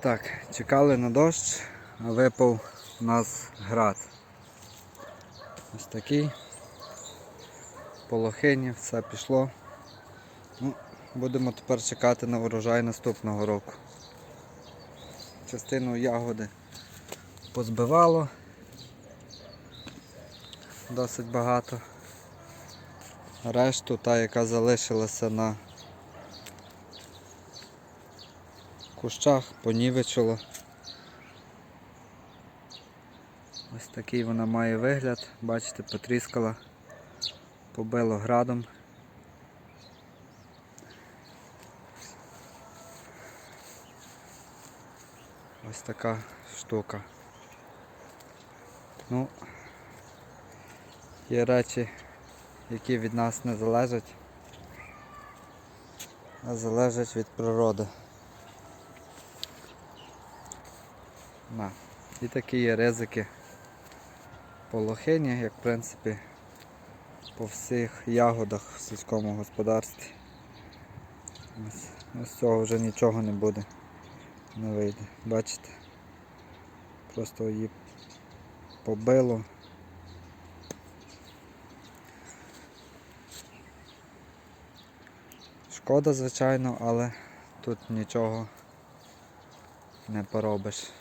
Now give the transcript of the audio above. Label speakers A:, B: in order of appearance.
A: Так, чекали на дощ, а випав у нас град. Ось такий. Полохині, все пішло. Ну, будемо тепер чекати на урожай наступного року. Частину ягоди позбивало. Досить багато. Решту, та, яка залишилася на кущах, понівечило. Ось такий вона має вигляд. Бачите, потріскала, побило градом. Ось така штука. Ну, є речі, які від нас не залежать, а залежать від природи. На. І такі є ризики по лохині, як в принципі по всіх ягодах в сільському господарстві. Ось, ось цього вже нічого не буде, не вийде. Бачите? Просто її побило. Шкода, звичайно, але тут нічого не поробиш.